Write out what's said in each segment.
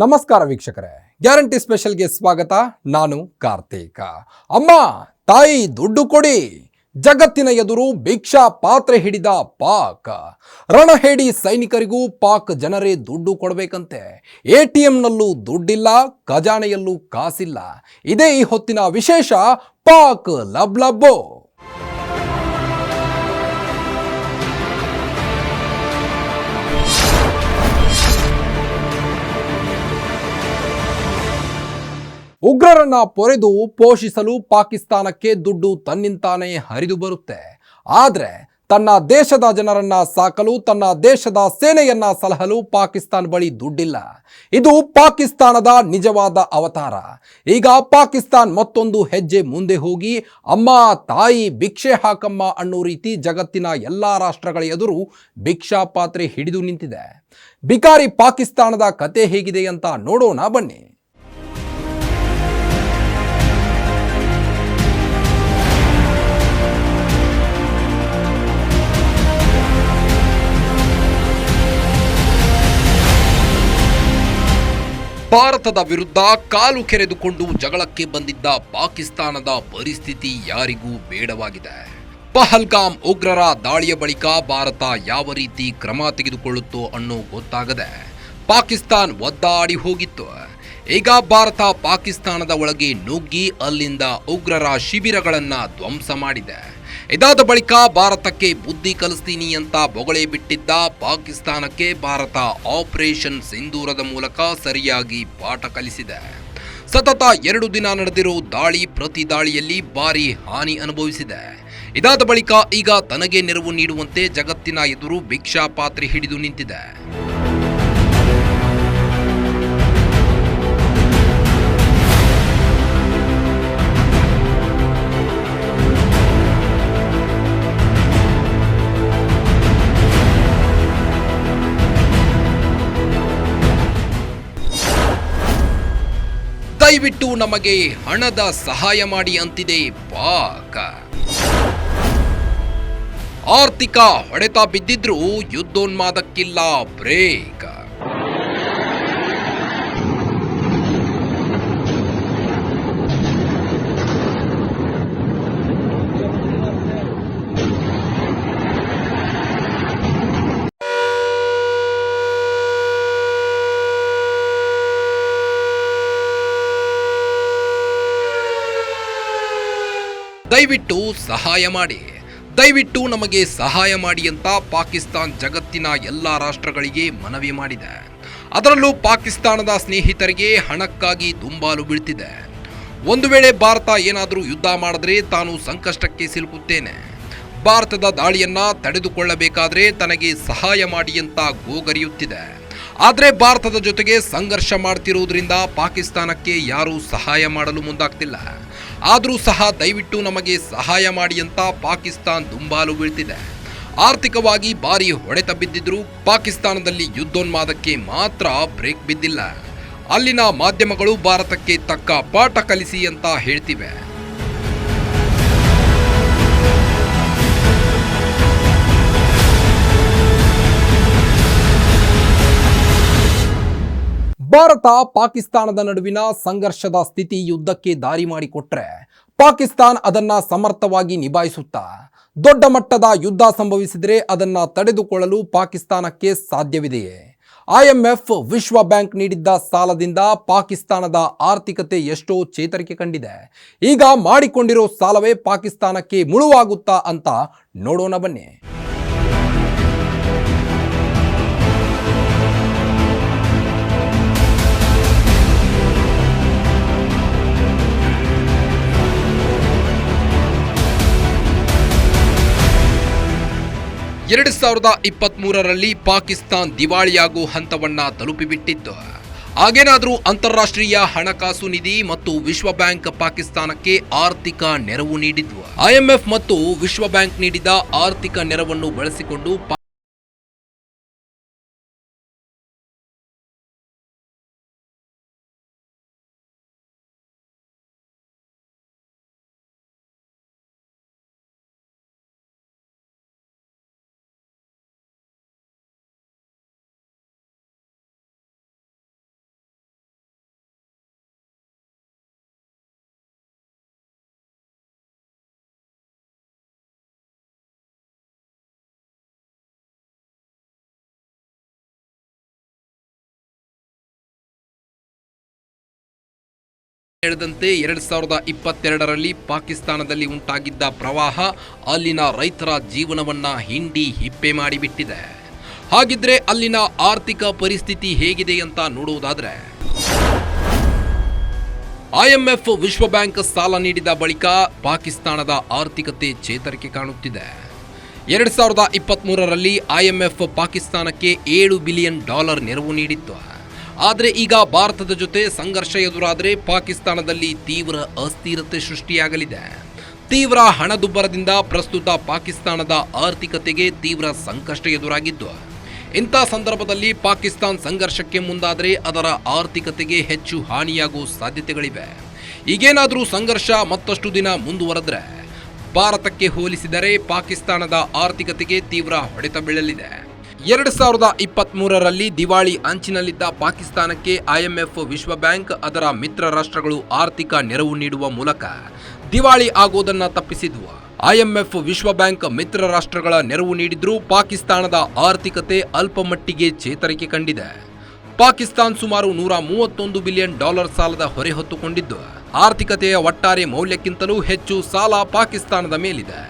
ನಮಸ್ಕಾರ ವೀಕ್ಷಕರೇ. ಗ್ಯಾರಂಟಿ ಸ್ಪೆಷಲ್ಗೆ ಸ್ವಾಗತ. ನಾನು ಕಾರ್ತಿಕ. ಅಮ್ಮ, ತಾಯಿ ದುಡ್ಡು ಕೊಡಿ. ಜಗತ್ತಿನ ಎದುರು ಭಿಕ್ಷಾ ಪಾತ್ರೆ ಹಿಡಿದ ಪಾಕ್. ರಣಹೇಡಿ ಸೈನಿಕರಿಗೂ ಪಾಕ್ ಜನರೇ ದುಡ್ಡು ಕೊಡಬೇಕಂತೆ. ಎ ಟಿ ಎಂನಲ್ಲೂ ದುಡ್ಡಿಲ್ಲ, ಖಜಾನೆಯಲ್ಲೂ ಕಾಸಿಲ್ಲ. ಇದೇ ಈ ಹೊತ್ತಿನ ವಿಶೇಷ ಪಾಕ್ ಲಬ್ ಲಬ್ಬೋ ಉಗ್ರರನ್ನ ಪೊರೆದು ಪೋಷಿಸಲು ಪಾಕಿಸ್ತಾನಕ್ಕೆ ದುಡ್ಡು ತನ್ನಿಂತಾನೇ ಹರಿದು ಬರುತ್ತೆ. ಆದರೆ ತನ್ನ ದೇಶದ ಜನರನ್ನ ಸಾಕಲು, ತನ್ನ ದೇಶದ ಸೇನೆಯನ್ನ ಸಲಹಲು ಪಾಕಿಸ್ತಾನ ಬಳಿ ದುಡ್ಡಿಲ್ಲ. ಇದು ಪಾಕಿಸ್ತಾನದ ನಿಜವಾದ ಅವತಾರ. ಈಗ ಪಾಕಿಸ್ತಾನ್ ಮತ್ತೊಂದು ಹೆಜ್ಜೆ ಮುಂದೆ ಹೋಗಿ, ಅಮ್ಮ, ತಾಯಿ, ಭಿಕ್ಷೆ ಹಾಕಮ್ಮ ಅನ್ನೋ ರೀತಿ ಜಗತ್ತಿನ ಎಲ್ಲಾ ರಾಷ್ಟ್ರಗಳ ಎದುರು ಭಿಕ್ಷಾ ಪಾತ್ರೆ ಹಿಡಿದು ನಿಂತಿದೆ. ಬಿಕಾರಿ ಪಾಕಿಸ್ತಾನದ ಕತೆ ಹೇಗಿದೆ ಅಂತ ನೋಡೋಣ ಬನ್ನಿ. ಭಾರತದ ವಿರುದ್ಧ ಕಾಲು ಕೆರೆದುಕೊಂಡು ಜಗಳಕ್ಕೆ ಬಂದಿದ್ದ ಪಾಕಿಸ್ತಾನದ ಪರಿಸ್ಥಿತಿ ಯಾರಿಗೂ ಬೇಡವಾಗಿದೆ. ಪಹಲ್ಗಾಮ್ ಉಗ್ರರ ದಾಳಿಯ ಬಳಿಕ ಭಾರತ ಯಾವ ರೀತಿ ಕ್ರಮ ತೆಗೆದುಕೊಳ್ಳುತ್ತೋ ಅನ್ನೋ ಗೊತ್ತಾಗದೆ ಪಾಕಿಸ್ತಾನ್ ಒದ್ದಾಡಿ ಹೋಗಿತ್ತು. ಈಗ ಭಾರತ ಪಾಕಿಸ್ತಾನದ ಒಳಗೆ ನುಗ್ಗಿ ಅಲ್ಲಿಂದ ಉಗ್ರರ ಶಿಬಿರಗಳನ್ನು ಧ್ವಂಸ ಮಾಡಿದೆ. ಇದಾದ ಬಳಿಕ ಭಾರತಕ್ಕೆ ಬುದ್ಧಿ ಕಲಿಸ್ತೀನಿ ಅಂತ ಬೊಗಳೆ ಬಿಟ್ಟಿದ್ದ ಪಾಕಿಸ್ತಾನಕ್ಕೆ ಭಾರತ ಆಪರೇಷನ್ ಸಿಂಧೂರದ ಮೂಲಕ ಸರಿಯಾಗಿ ಪಾಠ ಕಲಿಸಿದೆ. ಸತತ ಎರಡು ದಿನ ನಡೆದಿರೋ ದಾಳಿ ಪ್ರತಿ ದಾಳಿಯಲ್ಲಿ ಭಾರಿ ಹಾನಿ ಅನುಭವಿಸಿದೆ. ಇದಾದ ಬಳಿಕ ಈಗ ತನಗೆ ನೆರವು ನೀಡುವಂತೆ ಜಗತ್ತಿನ ಎದುರು ಭಿಕ್ಷಾ ಪಾತ್ರೆ ಹಿಡಿದು ನಿಂತಿದೆ. ದಯವಿಟ್ಟು ನಮಗೆ ಹಣದ ಸಹಾಯ ಮಾಡಿ ಅಂತಿದೆ ಪಾಕ್. ಆರ್ಥಿಕ ಹೊಡೆತ ಬಿದ್ದಿದ್ರೂ ಯುದ್ಧೋನ್ಮಾದಕ್ಕಿಲ್ಲ ಬ್ರೇಕ್. ದಯವಿಟ್ಟು ಸಹಾಯ ಮಾಡಿ. ದಯವಿಟ್ಟು ನಮಗೆ ಸಹಾಯ ಮಾಡಿ ಅಂತ ಪಾಕಿಸ್ತಾನ್ ಜಗತ್ತಿನ ಎಲ್ಲ ರಾಷ್ಟ್ರಗಳಿಗೆ ಮನವಿ ಮಾಡಿದೆ. ಅದರಲ್ಲೂ ಪಾಕಿಸ್ತಾನದ ಸ್ನೇಹಿತರಿಗೆ ಹಣಕ್ಕಾಗಿ ದುಂಬಾಲು ಬೀಳ್ತಿದೆ. ಒಂದು ವೇಳೆ ಭಾರತ ಏನಾದರೂ ಯುದ್ಧ ಮಾಡಿದ್ರೆ ತಾನು ಸಂಕಷ್ಟಕ್ಕೆ ಸಿಲುಕುತ್ತೇನೆ. ಭಾರತದ ದಾಳಿಯನ್ನ ತಡೆದುಕೊಳ್ಳಬೇಕಾದ್ರೆ ತನಗೆ ಸಹಾಯ ಮಾಡಿ ಅಂತ ಗೋಗರಿಯುತ್ತಿದೆ. ಆದರೆ ಭಾರತದ ಜೊತೆಗೆ ಸಂಘರ್ಷ ಮಾಡ್ತಿರುವುದರಿಂದ ಪಾಕಿಸ್ತಾನಕ್ಕೆ ಯಾರೂ ಸಹಾಯ ಮಾಡಲು ಮುಂದಾಗ್ತಿಲ್ಲ. ಆದರೂ ಸಹ ದಯವಿಟ್ಟು ನಮಗೆ ಸಹಾಯ ಮಾಡಿ ಅಂತ ಪಾಕಿಸ್ತಾನ್ ದುಂಬಾಲು ಬೀಳ್ತಿದೆ. ಆರ್ಥಿಕವಾಗಿ ಭಾರಿ ಹೊಡೆತ ಬಿದ್ದಿದ್ರೂ ಪಾಕಿಸ್ತಾನದಲ್ಲಿ ಯುದ್ಧೋನ್ಮಾದಕ್ಕೆ ಮಾತ್ರ ಬ್ರೇಕ್ ಬಿದ್ದಿಲ್ಲ. ಅಲ್ಲಿನ ಮಾಧ್ಯಮಗಳು ಭಾರತಕ್ಕೆ ತಕ್ಕ ಪಾಠ ಕಲಿಸಿ ಅಂತ ಹೇಳ್ತಿವೆ. ಭಾರತ ಪಾಕಿಸ್ತಾನದ ನಡುವಿನ ಸಂಘರ್ಷದ ಸ್ಥಿತಿ ಯುದ್ಧಕ್ಕೆ ದಾರಿ ಮಾಡಿಕೊಟ್ರೆ ಪಾಕಿಸ್ತಾನ್ ಅದನ್ನ ಸಮರ್ಥವಾಗಿ ನಿಭಾಯಿಸುತ್ತಾ ದೊಡ್ಡ ಮಟ್ಟದ ಯುದ್ಧ ಸಂಭವಿಸಿದರೆ ಅದನ್ನ ತಡೆದುಕೊಳ್ಳಲು ಪಾಕಿಸ್ತಾನಕ್ಕೆ ಸಾಧ್ಯವಿದೆಯೇ ಐಎಂಎಫ್ ವಿಶ್ವ ಬ್ಯಾಂಕ್ ನೀಡಿದ್ದ ಸಾಲದಿಂದ ಪಾಕಿಸ್ತಾನದ ಆರ್ಥಿಕತೆ ಎಷ್ಟೋ ಚೇತರಿಕೆ ಕಂಡಿದೆ. ಈಗ ಮಾಡಿಕೊಂಡಿರೋ ಸಾಲವೇ ಪಾಕಿಸ್ತಾನಕ್ಕೆ ಮುಳುವಾಗುತ್ತಾ ಅಂತ ನೋಡೋಣ ಬನ್ನಿ. ಎರಡು ಸಾವಿರದ ಇಪ್ಪತ್ತ್ ಮೂರರಲ್ಲಿ ಪಾಕಿಸ್ತಾನ್ ದಿವಾಳಿಯಾಗೋ ಹಂತವನ್ನ ತಲುಪಿಬಿಟ್ಟಿತ್ತು. ಹಾಗೇನಾದರೂ ಅಂತಾರಾಷ್ಟ್ರೀಯ ಹಣಕಾಸು ನಿಧಿ ಮತ್ತು ವಿಶ್ವ ಬ್ಯಾಂಕ್ ಪಾಕಿಸ್ತಾನಕ್ಕೆ ಆರ್ಥಿಕ ನೆರವು ನೀಡಿದ್ವು. ಐಎಂಎಫ್ ಮತ್ತು ವಿಶ್ವ ಬ್ಯಾಂಕ್ ನೀಡಿದ ಆರ್ಥಿಕ ನೆರವನ್ನು ಬಳಸಿಕೊಂಡು ಹೇಳಿದಂತೆ ಎರಡ್ ಸಾವಿರದ ಇಪ್ಪತ್ತೆರಡರಲ್ಲಿ ಪಾಕಿಸ್ತಾನದಲ್ಲಿ ಉಂಟಾಗಿದ್ದ ಪ್ರವಾಹ ಅಲ್ಲಿನ ರೈತರ ಜೀವನವನ್ನ ಹಿಂಡಿ ಹಿಪ್ಪೆ ಮಾಡಿಬಿಟ್ಟಿದೆ. ಹಾಗಿದ್ರೆ ಅಲ್ಲಿನ ಆರ್ಥಿಕ ಪರಿಸ್ಥಿತಿ ಹೇಗಿದೆ ಅಂತ ನೋಡುವುದಾದ್ರೆ ಐಎಂಎಫ್ ವಿಶ್ವ ಬ್ಯಾಂಕ್ ಸಾಲ ನೀಡಿದ ಬಳಿಕ ಪಾಕಿಸ್ತಾನದ ಆರ್ಥಿಕತೆ ಚೇತರಿಕೆ ಕಾಣುತ್ತಿದೆ. ಎರಡ್ ಸಾವಿರದ ಇಪ್ಪತ್ತ್ಮೂರರಲ್ಲಿ ಐಎಂಎಫ್ ಪಾಕಿಸ್ತಾನಕ್ಕೆ ಏಳು ಬಿಲಿಯನ್ ಡಾಲರ್ ನೆರವು ನೀಡಿತ್ತು. ಆದರೆ ಈಗ ಭಾರತದ ಜೊತೆ ಸಂಘರ್ಷ ಎದುರಾದರೆ ಪಾಕಿಸ್ತಾನದಲ್ಲಿ ತೀವ್ರ ಅಸ್ಥಿರತೆ ಸೃಷ್ಟಿಯಾಗಲಿದೆ. ತೀವ್ರ ಹಣದುಬ್ಬರದಿಂದ ಪ್ರಸ್ತುತ ಪಾಕಿಸ್ತಾನದ ಆರ್ಥಿಕತೆಗೆ ತೀವ್ರ ಸಂಕಷ್ಟ ಎದುರಾಗಿದ್ದು. ಇಂಥ ಸಂದರ್ಭದಲ್ಲಿ ಪಾಕಿಸ್ತಾನ್ ಸಂಘರ್ಷಕ್ಕೆ ಮುಂದಾದರೆ ಅದರ ಆರ್ಥಿಕತೆಗೆ ಹೆಚ್ಚು ಹಾನಿಯಾಗುವ ಸಾಧ್ಯತೆಗಳಿವೆ. ಈಗೇನಾದರೂ ಸಂಘರ್ಷ ಮತ್ತಷ್ಟು ದಿನ ಮುಂದುವರೆದ್ರೆ, ಭಾರತಕ್ಕೆ ಹೋಲಿಸಿದರೆ ಪಾಕಿಸ್ತಾನದ ಆರ್ಥಿಕತೆಗೆ ತೀವ್ರ ಹೊಡೆತ ಬೀಳಲಿದೆ. ಎರಡು ಸಾವಿರದ ಇಪ್ಪತ್ತ್ ಮೂರರಲ್ಲಿ ದಿವಾಳಿ ಅಂಚಿನಲ್ಲಿದ್ದ ಪಾಕಿಸ್ತಾನಕ್ಕೆ ಐಎಂಎಫ್ ವಿಶ್ವ ಬ್ಯಾಂಕ್ ಅದರ ಮಿತ್ರ ರಾಷ್ಟ್ರಗಳು ಆರ್ಥಿಕ ನೆರವು ನೀಡುವ ಮೂಲಕ ದಿವಾಳಿ ಆಗೋದನ್ನ ತಪ್ಪಿಸಿದ್ವು. ಐಎಂಎಫ್ ವಿಶ್ವ ಬ್ಯಾಂಕ್ ಮಿತ್ರ ರಾಷ್ಟ್ರಗಳ ನೆರವು ನೀಡಿದ್ರೂ ಪಾಕಿಸ್ತಾನದ ಆರ್ಥಿಕತೆ ಅಲ್ಪ ಮಟ್ಟಿಗೆ ಚೇತರಿಕೆ ಕಂಡಿದೆ. ಪಾಕಿಸ್ತಾನ್ ಸುಮಾರು ನೂರ ಮೂವತ್ತೊಂದು ಬಿಲಿಯನ್ ಡಾಲರ್ ಸಾಲದ ಹೊರೆ ಹೊತ್ತುಕೊಂಡಿದ್ದು, ಆರ್ಥಿಕತೆಯ ಒಟ್ಟಾರೆ ಮೌಲ್ಯಕ್ಕಿಂತಲೂ ಹೆಚ್ಚು ಸಾಲ ಪಾಕಿಸ್ತಾನದ ಮೇಲಿದೆ.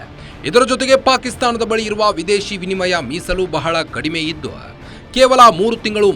ಇದರ ಜೊತೆಗೆ ಪಾಕಿಸ್ತಾನದ ಬಳಿ ಇರುವ ವಿದೇಶಿ ವಿನಿಮಯ ಮೀಸಲು ಬಹಳ ಕಡಿಮೆ ಇದ್ದು ಕೇವಲ ಮೂರು ತಿಂಗಳು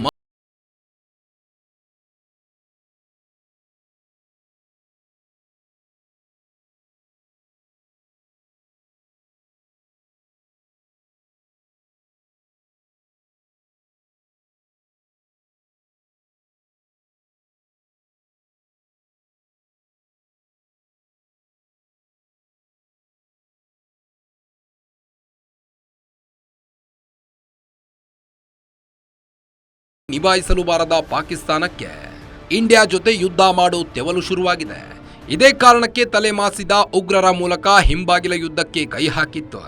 ನಿಭಾಯಿಸಲು ಬಾರದ ಪಾಕಿಸ್ತಾನಕ್ಕೆ ಇಂಡಿಯಾ ಜೊತೆ ಯುದ್ಧ ಮಾಡೋ ತೆವಲು ಶುರುವಾಗಿದೆ. ಇದೇ ಕಾರಣಕ್ಕೆ ತಲೆಮಾಸಿದ ಉಗ್ರರ ಮೂಲಕ ಹಿಂಬಾಗಿಲ ಯುದ್ಧಕ್ಕೆ ಕೈ ಹಾಕಿತ್ತು.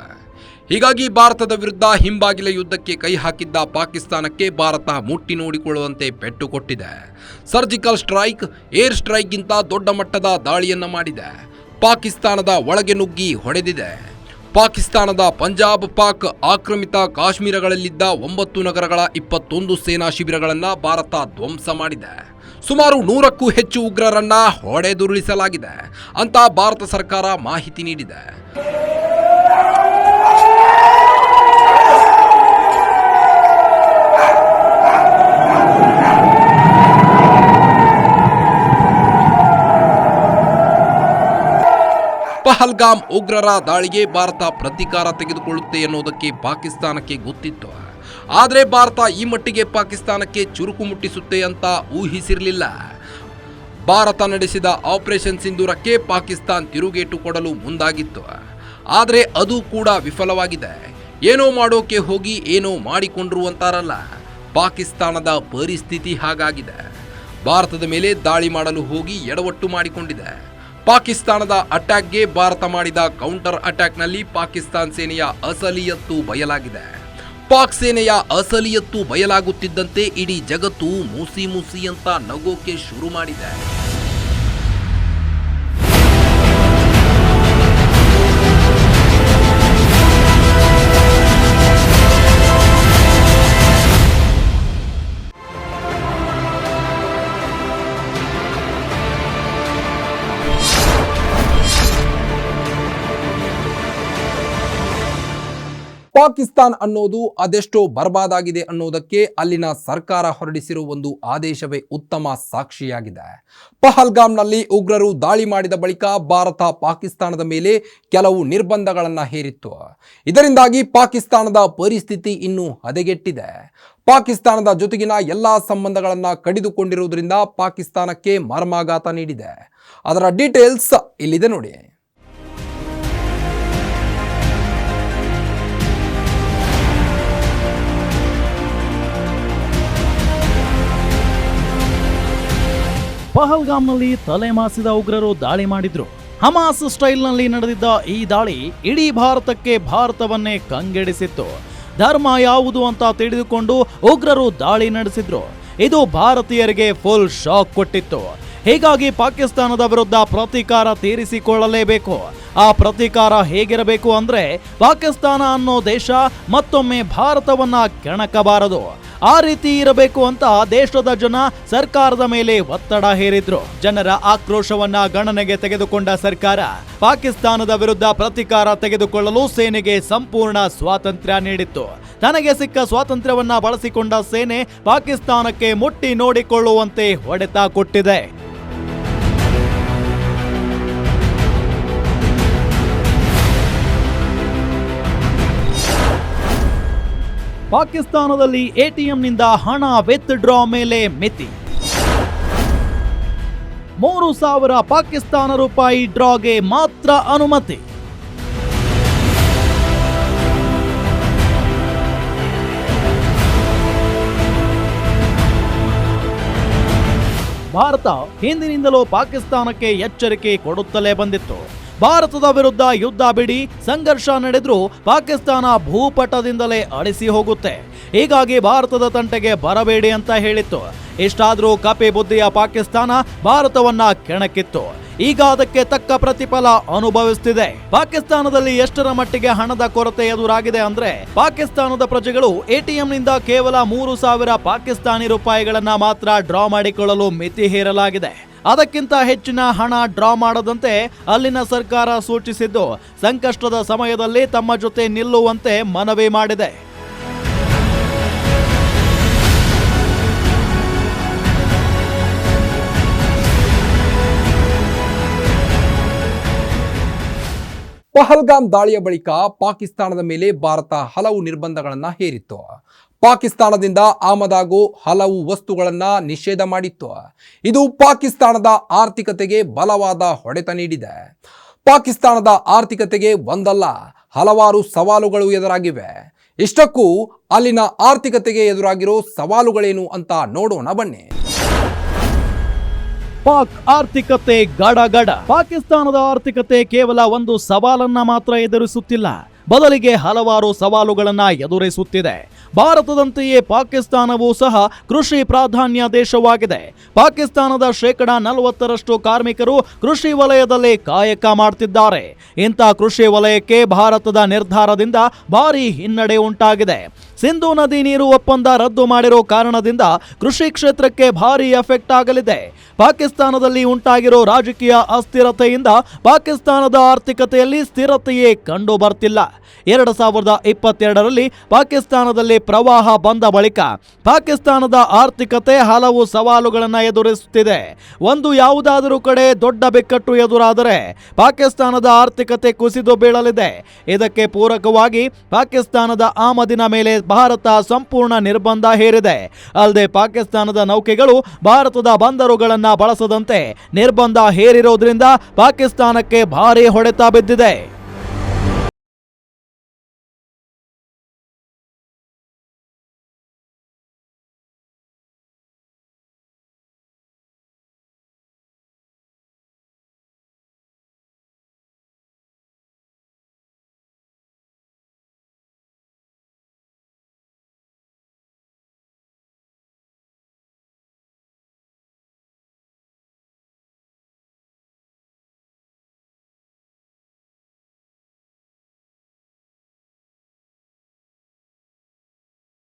ಹೀಗಾಗಿ ಭಾರತದ ವಿರುದ್ಧ ಹಿಂಬಾಗಿಲ ಯುದ್ಧಕ್ಕೆ ಕೈ ಹಾಕಿದ್ದ ಪಾಕಿಸ್ತಾನಕ್ಕೆ ಭಾರತ ಮುಟ್ಟಿ ನೋಡಿಕೊಳ್ಳುವಂತೆ ಪೆಟ್ಟು ಕೊಟ್ಟಿದೆ. ಸರ್ಜಿಕಲ್ ಸ್ಟ್ರೈಕ್, ಏರ್ ಸ್ಟ್ರೈಕ್ಗಿಂತ ದೊಡ್ಡ ಮಟ್ಟದ ದಾಳಿಯನ್ನು ಮಾಡಿದೆ. ಪಾಕಿಸ್ತಾನದ ಒಳಗೆ ನುಗ್ಗಿ ಹೊಡೆದಿದೆ. ಪಾಕಿಸ್ತಾನದ ಪಂಜಾಬ್ ಪಾಕ್ ಆಕ್ರಮಿತ ಕಾಶ್ಮೀರಗಳಲ್ಲಿದ್ದ ಒಂಬತ್ತು ನಗರಗಳ ಇಪ್ಪತ್ತೊಂದು ಸೇನಾ ಶಿಬಿರಗಳನ್ನು ಭಾರತ ಧ್ವಂಸ ಮಾಡಿದೆ. ಸುಮಾರು ನೂರಕ್ಕೂ ಹೆಚ್ಚು ಉಗ್ರರನ್ನ ಹೊಡೆದುರುಳಿಸಲಾಗಿದೆ. ಅಂತ ಭಾರತ ಸರ್ಕಾರ ಮಾಹಿತಿ ನೀಡಿದೆ. ಪಹಲ್ಗಾಮ್ ಉಗ್ರರ ದಾಳಿಗೆ ಭಾರತ ಪ್ರತೀಕಾರ ತೆಗೆದುಕೊಳ್ಳುತ್ತೆ ಎನ್ನುವುದಕ್ಕೆ ಪಾಕಿಸ್ತಾನಕ್ಕೆ ಗೊತ್ತಿತ್ತು. ಆದರೆ ಭಾರತ ಈ ಮಟ್ಟಿಗೆ ಪಾಕಿಸ್ತಾನಕ್ಕೆ ಚುರುಕು ಮುಟ್ಟಿಸುತ್ತೆ ಅಂತ ಊಹಿಸಿರಲಿಲ್ಲ. ಭಾರತ ನಡೆಸಿದ ಆಪರೇಷನ್ ಸಿಂಧೂರಕ್ಕೆ ಪಾಕಿಸ್ತಾನ್ ತಿರುಗೇಟು ಕೊಡಲು ಮುಂದಾಗಿತ್ತು. ಆದರೆ ಅದು ಕೂಡ ವಿಫಲವಾಗಿದೆ. ಏನೋ ಮಾಡೋಕೆ ಹೋಗಿ ಏನೋ ಮಾಡಿಕೊಂಡ್ರು ಅಂತಾರಲ್ಲ. ಪಾಕಿಸ್ತಾನದ ಪರಿಸ್ಥಿತಿ ಹಾಗಾಗಿದೆ. ಭಾರತದ ಮೇಲೆ ದಾಳಿ ಮಾಡಲು ಹೋಗಿ ಎಡವಟ್ಟು ಮಾಡಿಕೊಂಡಿದೆ. ಪಾಕಿಸ್ತಾನದ ಅಟ್ಯಾಕ್ಗೆ ಭಾರತ ಮಾಡಿದ ಕೌಂಟರ್ ಅಟ್ಯಾಕ್ನಲ್ಲಿ ಪಾಕಿಸ್ತಾನ್ ಸೇನೆಯ ಅಸಲಿಯತ್ತು ಬಯಲಾಗಿದೆ. ಪಾಕ್ ಸೇನೆಯ ಅಸಲಿಯತ್ತು ಬಯಲಾಗುತ್ತಿದ್ದಂತೆ ಇಡೀ ಜಗತ್ತು ಮೂಸಿ ಮೂಸಿ ಅಂತ ನಗೋಕೆ ಶುರು ಮಾಡಿದೆ. ಪಾಕಿಸ್ತಾನ್ ಅನ್ನೋದು ಅದೆಷ್ಟೋ ಬರ್ಬಾದಾಗಿದೆ ಅನ್ನೋದಕ್ಕೆ ಅಲ್ಲಿನ ಸರ್ಕಾರ ಹೊರಡಿಸಿರುವ ಒಂದು ಆದೇಶವೇ ಉತ್ತಮ ಸಾಕ್ಷಿಯಾಗಿದೆ. ಪಹಲ್ಗಾಮ್ನಲ್ಲಿ ಉಗ್ರರು ದಾಳಿ ಮಾಡಿದ ಬಳಿಕ ಭಾರತ ಪಾಕಿಸ್ತಾನದ ಮೇಲೆ ಕೆಲವು ನಿರ್ಬಂಧಗಳನ್ನು ಹೇರಿತ್ತು. ಇದರಿಂದಾಗಿ ಪಾಕಿಸ್ತಾನದ ಪರಿಸ್ಥಿತಿ ಇನ್ನೂ ಹದಗೆಟ್ಟಿದೆ. ಪಾಕಿಸ್ತಾನದ ಜೊತೆಗಿನ ಎಲ್ಲಾ ಸಂಬಂಧಗಳನ್ನು ಕಡಿದುಕೊಂಡಿರುವುದರಿಂದ ಪಾಕಿಸ್ತಾನಕ್ಕೆ ಮರ್ಮಾಘಾತ ನೀಡಿದೆ. ಅದರ ಡೀಟೇಲ್ಸ್ ಇಲ್ಲಿದೆ ನೋಡಿ. ಪಹಲ್ಗಾಮ್ನಲ್ಲಿ ತಲೆಮಾಸಿದ ಉಗ್ರರು ದಾಳಿ ಮಾಡಿದ್ರು. ಹಮಾಸ್ ಸ್ಟೈಲ್ನಲ್ಲಿ ನಡೆದಿದ್ದ ಈ ದಾಳಿ ಇಡೀ ಭಾರತಕ್ಕೆ ಭಾರತವನ್ನೇ ಕಂಗೆಡಿಸಿತ್ತು. ಧರ್ಮ ಯಾವುದು ಅಂತ ತಿಳಿದುಕೊಂಡು ಉಗ್ರರು ದಾಳಿ ನಡೆಸಿದ್ರು. ಇದು ಭಾರತೀಯರಿಗೆ ಫುಲ್ ಶಾಕ್ ಕೊಟ್ಟಿತ್ತು. ಹೀಗಾಗಿ ಪಾಕಿಸ್ತಾನದ ವಿರುದ್ಧ ಪ್ರತೀಕಾರ ತೀರಿಸಿಕೊಳ್ಳಲೇಬೇಕು. ಆ ಪ್ರತೀಕಾರ ಹೇಗಿರಬೇಕು ಅಂದ್ರೆ ಪಾಕಿಸ್ತಾನ ಅನ್ನೋ ದೇಶ ಮತ್ತೊಮ್ಮೆ ಭಾರತವನ್ನ ಕೆಣಕಬಾರದು. ಆ ರೀತಿ ಇರಬೇಕು ಅಂತ ದೇಶದ ಜನ ಸರ್ಕಾರದ ಮೇಲೆ ಒತ್ತಡ ಹೇರಿದ್ರು. ಜನರ ಆಕ್ರೋಶವನ್ನ ಗಣನೆಗೆ ತೆಗೆದುಕೊಂಡ ಸರ್ಕಾರ ಪಾಕಿಸ್ತಾನದ ವಿರುದ್ಧ ಪ್ರತಿಕಾರ ತೆಗೆದುಕೊಳ್ಳಲು ಸೇನೆಗೆ ಸಂಪೂರ್ಣ ಸ್ವಾತಂತ್ರ್ಯ ನೀಡಿತ್ತು. ತನಗೆ ಸಿಕ್ಕ ಸ್ವಾತಂತ್ರ್ಯವನ್ನ ಬಳಸಿಕೊಂಡ ಸೇನೆ ಪಾಕಿಸ್ತಾನಕ್ಕೆ ಮುಟ್ಟಿ ನೋಡಿಕೊಳ್ಳುವಂತೆ ಹೊಡೆತ ಕೊಟ್ಟಿದೆ. ಪಾಕಿಸ್ತಾನದಲ್ಲಿ ಎಟಿಎಂನಿಂದ ಹಣ ವಿತ್ಡ್ರಾ ಮೇಲೆ ಮಿತಿ. ಮೂರು ಸಾವಿರ ಪಾಕಿಸ್ತಾನ ರೂಪಾಯಿ ಡ್ರಾಗೆ ಮಾತ್ರ ಅನುಮತಿ. ಭಾರತ ಹಿಂದಿನಿಂದಲೂ ಪಾಕಿಸ್ತಾನಕ್ಕೆ ಎಚ್ಚರಿಕೆ ಕೊಡುತ್ತಲೇ ಬಂದಿತ್ತು. ಭಾರತದ ವಿರುದ್ಧ ಯುದ್ಧ ಬಿಡಿ ಸಂಘರ್ಷ ನಡೆದರೂ ಪಾಕಿಸ್ತಾನ ಭೂಪಟದಿಂದಲೇ ಅಳಿಸಿ ಹೋಗುತ್ತೆ. ಹೀಗಾಗಿ ಭಾರತದ ತಂಟೆಗೆ ಬರಬೇಡಿ ಅಂತ ಹೇಳಿತ್ತು. ಇಷ್ಟಾದರೂ ಕಪಿ ಬುದ್ಧಿಯ ಪಾಕಿಸ್ತಾನ ಭಾರತವನ್ನ ಕೆಣಕಿತ್ತು. ಈಗ ಅದಕ್ಕೆ ತಕ್ಕ ಪ್ರತಿಫಲ ಅನುಭವಿಸುತ್ತಿದೆ ಪಾಕಿಸ್ತಾನದಲ್ಲಿ ಎಷ್ಟರ ಮಟ್ಟಿಗೆ ಹಣದ ಕೊರತೆ ಎದುರಾಗಿದೆ ಅಂದ್ರೆ ಪಾಕಿಸ್ತಾನದ ಪ್ರಜೆಗಳು ಎಟಿಎಂನಿಂದ ಕೇವಲ ಮೂರು ಸಾವಿರ ಪಾಕಿಸ್ತಾನಿ ರೂಪಾಯಿಗಳನ್ನ ಮಾತ್ರ ಡ್ರಾ ಮಾಡಿಕೊಳ್ಳಲು ಮಿತಿ ಹೇರಲಾಗಿದೆ. ಅದಕ್ಕಿಂತ ಹೆಚ್ಚಿನ ಹಣ ಡ್ರಾ ಮಾಡದಂತೆ ಅಲ್ಲಿನ ಸರ್ಕಾರ ಸೂಚಿಸಿದ್ದು, ಸಂಕಷ್ಟದ ಸಮಯದಲ್ಲಿ ತಮ್ಮ ಜೊತೆ ನಿಲ್ಲುವಂತೆ ಮನವಿ ಮಾಡಿದೆ. ಪಹಲ್ಗಾಮ್ ದಾಳಿಯ ಬಳಿಕ ಪಾಕಿಸ್ತಾನದ ಮೇಲೆ ಭಾರತ ಹಲವು ನಿರ್ಬಂಧಗಳನ್ನು ಹೇರಿತ್ತು. ಪಾಕಿಸ್ತಾನದಿಂದ ಆಮದಾಗೋ ಹಲವು ವಸ್ತುಗಳನ್ನು ನಿಷೇಧ ಮಾಡಿತ್ತು. ಇದು ಪಾಕಿಸ್ತಾನದ ಆರ್ಥಿಕತೆಗೆ ಬಲವಾದ ಹೊಡೆತ ನೀಡಿದೆ. ಪಾಕಿಸ್ತಾನದ ಆರ್ಥಿಕತೆಗೆ ಒಂದಲ್ಲ, ಹಲವಾರು ಸವಾಲುಗಳು ಎದುರಾಗಿವೆ. ಇಷ್ಟಕ್ಕೂ ಅಲ್ಲಿನ ಆರ್ಥಿಕತೆಗೆ ಎದುರಾಗಿರೋ ಸವಾಲುಗಳೇನು ಅಂತ ನೋಡೋಣ ಬನ್ನಿ. ಪಾಕ್ ಆರ್ಥಿಕತೆ ಗಡಗಡ. ಪಾಕಿಸ್ತಾನದ ಆರ್ಥಿಕತೆ ಕೇವಲ ಒಂದು ಸವಾಲನ್ನ ಮಾತ್ರ ಎದುರಿಸುತ್ತಿಲ್ಲ. ಬದಲಿಗೆ ಹಲವಾರು ಸವಾಲುಗಳನ್ನು ಎದುರಿಸುತ್ತಿದೆ. ಭಾರತದಂತೆಯೇ ಪಾಕಿಸ್ತಾನವೂ ಸಹ ಕೃಷಿ ಪ್ರಾಧಾನ್ಯ ದೇಶವಾಗಿದೆ. ಪಾಕಿಸ್ತಾನದ ಶೇಕಡ ನಲವತ್ತರಷ್ಟು ಕಾರ್ಮಿಕರು ಕೃಷಿ ವಲಯದಲ್ಲಿ ಕಾಯಕ ಮಾಡ್ತಿದ್ದಾರೆ. ಇಂಥ ಕೃಷಿ ವಲಯಕ್ಕೆ ಭಾರತದ ನಿರ್ಧಾರದಿಂದ ಭಾರಿ ಹಿನ್ನಡೆ ಉಂಟಾಗಿದೆ. ಸಿಂಧು ನದಿ ನೀರು ಒಪ್ಪಂದ ರದ್ದು ಮಾಡಿರೋ ಕಾರಣದಿಂದ ಕೃಷಿ ಕ್ಷೇತ್ರಕ್ಕೆ ಭಾರಿ ಎಫೆಕ್ಟ್ ಆಗಲಿದೆ. ಪಾಕಿಸ್ತಾನದಲ್ಲಿ ಉಂಟಾಗಿರೋ ರಾಜಕೀಯ ಅಸ್ಥಿರತೆಯಿಂದ ಪಾಕಿಸ್ತಾನದ ಆರ್ಥಿಕತೆಯಲ್ಲಿ ಸ್ಥಿರತೆಯೇ ಕಂಡು ಬರ್ತಿಲ್ಲ ಎರಡು ಸಾವಿರದ ಇಪ್ಪತ್ತೆರಡರಲ್ಲಿ ಪಾಕಿಸ್ತಾನದಲ್ಲಿ ಪ್ರವಾಹ ಬಂದ ಬಳಿಕ ಪಾಕಿಸ್ತಾನದ ಆರ್ಥಿಕತೆ ಹಲವು ಸವಾಲುಗಳನ್ನು ಎದುರಿಸುತ್ತಿದೆ. ಒಂದು ಯಾವುದಾದರೂ ಕಡೆ ದೊಡ್ಡ ಬಿಕ್ಕಟ್ಟು ಎದುರಾದರೆ ಪಾಕಿಸ್ತಾನದ ಆರ್ಥಿಕತೆ ಕುಸಿದು ಬೀಳಲಿದೆ. ಇದಕ್ಕೆ ಪೂರಕವಾಗಿ ಪಾಕಿಸ್ತಾನದ ಆಮದಿನ ಮೇಲೆ ಭಾರತ ಸಂಪೂರ್ಣ ನಿರ್ಬಂಧ ಹೇರಿದೆ. ಅಲ್ಲದೆ ಪಾಕಿಸ್ತಾನದ ನೌಕೆಗಳು ಭಾರತದ ಬಂದರುಗಳನ್ನು ಬಳಸದಂತೆ ನಿರ್ಬಂಧ ಹೇರಿರೋದ್ರಿಂದ ಪಾಕಿಸ್ತಾನಕ್ಕೆ ಭಾರಿ ಹೊಡೆತ ಬಿದ್ದಿದೆ.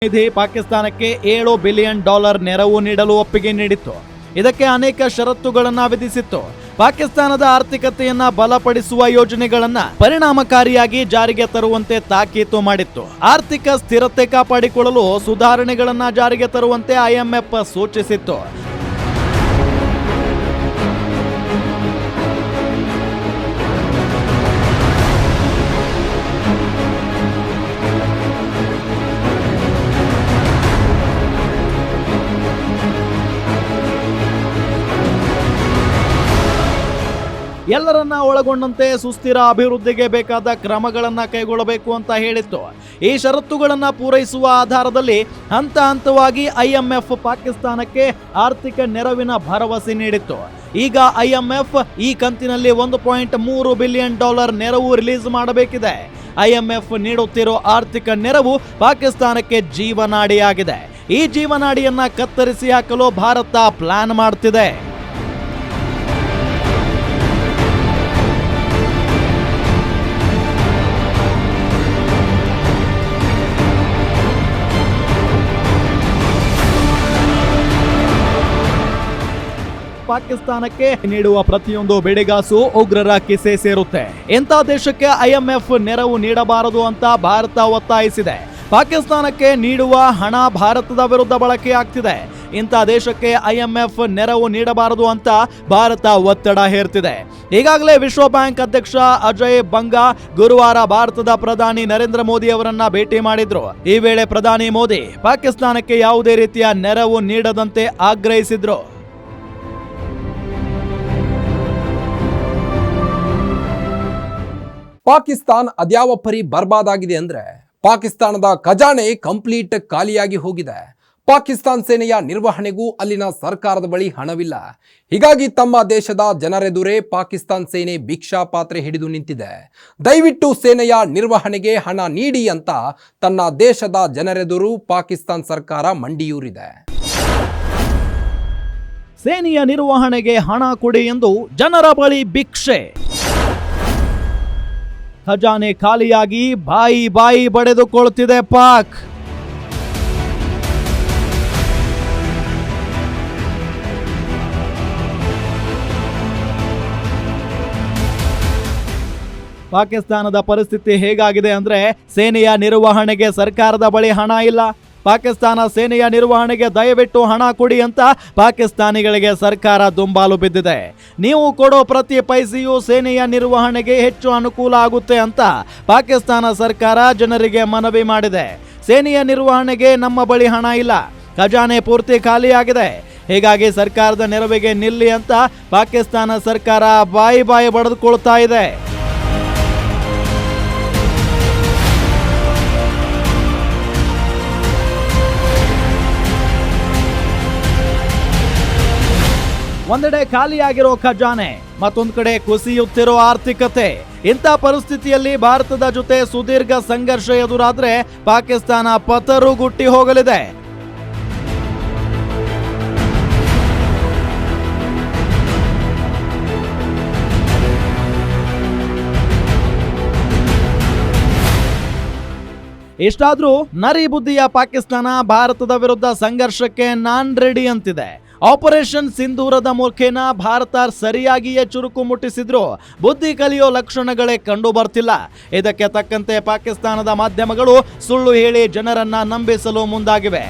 ನಿಧಿ ಪಾಕಿಸ್ತಾನಕ್ಕೆ ಏಳು ಬಿಲಿಯನ್ ಡಾಲರ್ ನೆರವು ನೀಡಲು ಒಪ್ಪಿಗೆ ನೀಡಿತ್ತು. ಇದಕ್ಕೆ ಅನೇಕ ಷರತ್ತುಗಳನ್ನ ವಿಧಿಸಿತ್ತು. ಪಾಕಿಸ್ತಾನದ ಆರ್ಥಿಕತೆಯನ್ನ ಬಲಪಡಿಸುವ ಯೋಜನೆಗಳನ್ನ ಪರಿಣಾಮಕಾರಿಯಾಗಿ ಜಾರಿಗೆ ತರುವಂತೆ ತಾಕೀತು ಮಾಡಿತ್ತು. ಆರ್ಥಿಕ ಸ್ಥಿರತೆ ಕಾಪಾಡಿಕೊಳ್ಳಲು ಸುಧಾರಣೆಗಳನ್ನ ಜಾರಿಗೆ ತರುವಂತೆ ಐಎಂಎಫ್ ಸೂಚಿಸಿತ್ತು. ಎಲ್ಲರನ್ನ ಒಳಗೊಂಡಂತೆ ಸುಸ್ಥಿರ ಅಭಿವೃದ್ಧಿಗೆ ಬೇಕಾದ ಕ್ರಮಗಳನ್ನು ಕೈಗೊಳ್ಳಬೇಕು ಅಂತ ಹೇಳಿತ್ತು. ಈ ಷರತ್ತುಗಳನ್ನು ಪೂರೈಸುವ ಆಧಾರದಲ್ಲಿ ಹಂತ ಹಂತವಾಗಿ ಐಎಂಎಫ್ ಪಾಕಿಸ್ತಾನಕ್ಕೆ ಆರ್ಥಿಕ ನೆರವಿನ ಭರವಸೆ ನೀಡಿತ್ತು. ಈಗ ಐಎಂಎಫ್ ಈ ಕಂತಿನಲ್ಲಿ ಒಂದು ಪಾಯಿಂಟ್ ಮೂರು ಬಿಲಿಯನ್ ಡಾಲರ್ ನೆರವು ರಿಲೀಸ್ ಮಾಡಬೇಕಿದೆ. ಐಎಂಎಫ್ ನೀಡುತ್ತಿರೋ ಆರ್ಥಿಕ ನೆರವು ಪಾಕಿಸ್ತಾನಕ್ಕೆ ಜೀವನಾಡಿಯಾಗಿದೆ. ಈ ಜೀವನಾಡಿಯನ್ನ ಕತ್ತರಿಸಿ ಹಾಕಲು ಭಾರತ ಪ್ಲಾನ್ ಮಾಡ್ತಿದೆ. ಪಾಕಿಸ್ತಾನಕ್ಕೆ ನೀಡುವ ಪ್ರತಿಯೊಂದು ಬೆಡೆಗಾಸು ಉಗ್ರರ ಕಿಸೆ ಸೇರುತ್ತೆ. ಇಂಥ ದೇಶಕ್ಕೆ ಐಎಂಎಫ್ ನೆರವು ನೀಡಬಾರದು ಅಂತ ಭಾರತ ಒತ್ತಾಯಿಸಿದೆ. ಪಾಕಿಸ್ತಾನಕ್ಕೆ ನೀಡುವ ಹಣ ಭಾರತದ ವಿರುದ್ಧ ಬಳಕೆಯಾಗ್ತಿದೆ ಇಂಥ ದೇಶಕ್ಕೆ ಐಎಂಎಫ್ ನೆರವು ನೀಡಬಾರದು ಅಂತ ಭಾರತ ಒತ್ತಡ ಹೇರ್ತಿದೆ. ಈಗಾಗಲೇ ವಿಶ್ವ ಬ್ಯಾಂಕ್ ಅಧ್ಯಕ್ಷ ಅಜಯ್ ಬಂಗಾ ಗುರುವಾರ ಭಾರತದ ಪ್ರಧಾನಿ ನರೇಂದ್ರ ಮೋದಿ ಅವರನ್ನ ಭೇಟಿ ಮಾಡಿದ್ರು. ಈ ವೇಳೆ ಪ್ರಧಾನಿ ಮೋದಿ ಪಾಕಿಸ್ತಾನಕ್ಕೆ ಯಾವುದೇ ರೀತಿಯ ನೆರವು ನೀಡದಂತೆ ಆಗ್ರಹಿಸಿದ್ರು. ಪಾಕಿಸ್ತಾನ್ ಅದ್ಯಾವ ಪರಿ ಬರ್ಬಾದಾಗಿದೆ ಅಂದ್ರೆ ಪಾಕಿಸ್ತಾನದ ಖಜಾನೆ ಕಂಪ್ಲೀಟ್ ಖಾಲಿಯಾಗಿ ಹೋಗಿದೆ. ಪಾಕಿಸ್ತಾನ್ ಸೇನೆಯ ನಿರ್ವಹಣೆಗೂ ಅಲ್ಲಿನ ಸರ್ಕಾರದ ಬಳಿ ಹಣವಿಲ್ಲ. ಹೀಗಾಗಿ ತಮ್ಮ ದೇಶದ ಜನರೆದುರೇ ಪಾಕಿಸ್ತಾನ್ ಸೇನೆ ಭಿಕ್ಷಾ ಪಾತ್ರೆ ಹಿಡಿದು ನಿಂತಿದೆ. ದಯವಿಟ್ಟು ಸೇನೆಯ ನಿರ್ವಹಣೆಗೆ ಹಣ ನೀಡಿ ಅಂತ ತನ್ನ ದೇಶದ ಜನರೆದುರು ಪಾಕಿಸ್ತಾನ್ ಸರ್ಕಾರ ಮಂಡಿಯೂರಿದೆ. ಸೇನೆಯ ನಿರ್ವಹಣೆಗೆ ಹಣ ಕೊಡಿ ಎಂದು ಜನರ ಬಳಿ ಭಿಕ್ಷೆ. ಖಜಾನೆ ಖಾಲಿಯಾಗಿ ಬಾಯಿ ಬಾಯಿ ಬಡೆದುಕೊಳ್ಳುತ್ತಿದೆ ಪಾಕ್. ಪಾಕಿಸ್ತಾನದ ಪರಿಸ್ಥಿತಿ ಹೇಗಾಗಿದೆ ಅಂದ್ರೆ ಸೇನೆಯ ನಿರ್ವಹಣೆಗೆ ಸರ್ಕಾರದ ಬಳಿ ಹಣ ಇಲ್ಲ. ಪಾಕಿಸ್ತಾನ ಸೇನೆಯ ನಿರ್ವಹಣೆಗೆ ದಯವಿಟ್ಟು ಹಣ ಕೊಡಿ ಅಂತ ಪಾಕಿಸ್ತಾನಿಗಳಿಗೆ ಸರ್ಕಾರ ದುಂಬಾಲು ಬಿದ್ದಿದೆ. ನೀವು ಕೊಡೋ ಪ್ರತಿ ಪೈಸೆಯೂ ಸೇನೆಯ ನಿರ್ವಹಣೆಗೆ ಹೆಚ್ಚು ಅನುಕೂಲ ಆಗುತ್ತೆ ಅಂತ ಪಾಕಿಸ್ತಾನ ಸರ್ಕಾರ ಜನರಿಗೆ ಮನವಿ ಮಾಡಿದೆ. ಸೇನೆಯ ನಿರ್ವಹಣೆಗೆ ನಮ್ಮ ಬಳಿ ಹಣ ಇಲ್ಲ. ಖಜಾನೆ ಪೂರ್ತಿ ಖಾಲಿಯಾಗಿದೆ. ಹೀಗಾಗಿ ಸರ್ಕಾರದ ನೆರವಿಗೆ ನಿಲ್ಲಿ ಅಂತ ಪಾಕಿಸ್ತಾನ ಸರ್ಕಾರ ಬಾಯಿ ಬಾಯಿ ಬಡಿದುಕೊಳ್ತಾ ಇದೆ. ಒಂದೆಡೆ ಖಾಲಿಯಾಗಿರೋ ಖಜಾನೆ, ಮತ್ತೊಂದು ಕಡೆ ಕುಸಿಯುತ್ತಿರೋ ಆರ್ಥಿಕತೆ. ಇಂಥ ಪರಿಸ್ಥಿತಿಯಲ್ಲಿ ಭಾರತದ ಜೊತೆ ಸುದೀರ್ಘ ಸಂಘರ್ಷ ಎದುರಾದ್ರೆ ಪಾಕಿಸ್ತಾನ ಪತರುಗುಟ್ಟಿ ಹೋಗಲಿದೆ. ಇಷ್ಟಾದ್ರೂ ನರಿ ಬುದ್ಧಿಯ ಪಾಕಿಸ್ತಾನ ಭಾರತದ ವಿರುದ್ಧ ಸಂಘರ್ಷಕ್ಕೆ ನಾನ್ ರೆಡಿ ಅಂತಿದೆ. ಆಪರೇಷನ್ ಸಿಂಧೂರದ ಮುಖೇನ ಭಾರತ ಸರಿಯಾಗಿಯೇ ಚುರುಕು ಮುಟ್ಟಿಸಿದ್ರು. ಬುದ್ಧಿ ಕಲಿಯೋ ಲಕ್ಷಣಗಳೇ ಕಂಡು ಬರ್ತಿಲ್ಲ. ಇದಕ್ಕೆ ತಕ್ಕಂತೆ ಪಾಕಿಸ್ತಾನದ ಮಾಧ್ಯಮಗಳು ಸುಳ್ಳು ಹೇಳಿ ಜನರನ್ನ ನಂಬಿಸಲು ಮುಂದಾಗಿವೆ.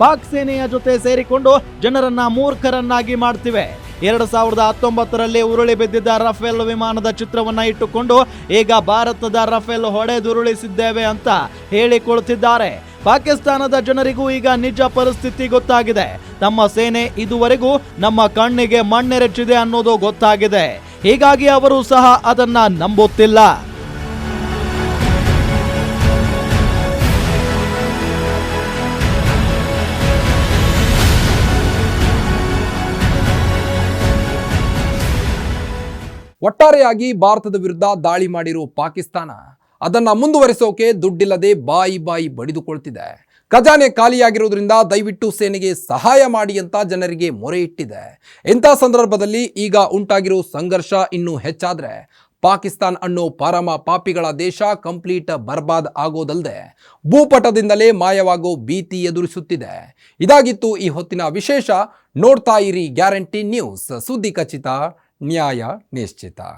ಪಾಕ್ ಸೇನೆಯ ಜೊತೆ ಸೇರಿಕೊಂಡು ಜನರನ್ನ ಮೂರ್ಖರನ್ನಾಗಿ ಮಾಡ್ತಿವೆ. ಎರಡು ಸಾವಿರದ ಹತ್ತೊಂಬತ್ತರಲ್ಲಿ ಉರುಳಿ ಬಿದ್ದಿದ್ದ ರಫೇಲ್ ವಿಮಾನದ ಚಿತ್ರವನ್ನ ಇಟ್ಟುಕೊಂಡು ಈಗ ಭಾರತದ ರಫೇಲ್ ಹೊಡೆದುರುಳಿಸಿದ್ದೇವೆ ಅಂತ ಹೇಳಿಕೊಳ್ತಿದ್ದಾರೆ. ಪಾಕಿಸ್ತಾನದ ಜನರಿಗೂ ಈಗ ನಿಜ ಪರಿಸ್ಥಿತಿ ಗೊತ್ತಾಗಿದೆ. ತಮ್ಮ ಸೇನೆ ಇದುವರೆಗೂ ನಮ್ಮ ಕಣ್ಣಿಗೆ ಮಣ್ಣೆರಚಿದೆ ಅನ್ನೋದು ಗೊತ್ತಾಗಿದೆ. ಹೀಗಾಗಿ ಅವರು ಸಹ ಅದನ್ನ ನಂಬುತ್ತಿಲ್ಲ. ಒಟ್ಟಾರೆಯಾಗಿ ಭಾರತದ ವಿರುದ್ಧ ದಾಳಿ ಮಾಡಿರುವ ಪಾಕಿಸ್ತಾನ, ಅದನ್ನು ಮುಂದುವರಿಸೋಕೆ ದುಡ್ಡಿಲ್ಲದೆ ಬಾಯಿ ಬಾಯಿ ಬಡಿದುಕೊಳ್ತಿದೆ. ಖಜಾನೆ ಖಾಲಿಯಾಗಿರುವುದರಿಂದ ದಯವಿಟ್ಟು ಸೇನೆಗೆ ಸಹಾಯ ಮಾಡಿ ಅಂತ ಜನರಿಗೆ ಮೊರೆ ಇಟ್ಟಿದೆ. ಇಂಥ ಸಂದರ್ಭದಲ್ಲಿ ಈಗ ಉಂಟಾಗಿರೋ ಸಂಘರ್ಷ ಇನ್ನೂ ಹೆಚ್ಚಾದ್ರೆ ಪಾಕಿಸ್ತಾನ್ ಅನ್ನೋ ಪರಮ ಪಾಪಿಗಳ ದೇಶ ಕಂಪ್ಲೀಟ್ ಬರ್ಬಾದ್ ಆಗೋದಲ್ಲದೆ ಭೂಪಟದಿಂದಲೇ ಮಾಯವಾಗೋ ಭೀತಿ ಎದುರಿಸುತ್ತಿದೆ. ಇದಾಗಿತ್ತು ಈ ಹೊತ್ತಿನ ವಿಶೇಷ. ನೋಡ್ತಾ ಇರಿ ಗ್ಯಾರಂಟಿ ನ್ಯೂಸ್. ಸುದ್ದಿ ಖಚಿತ. միայա մեսջետա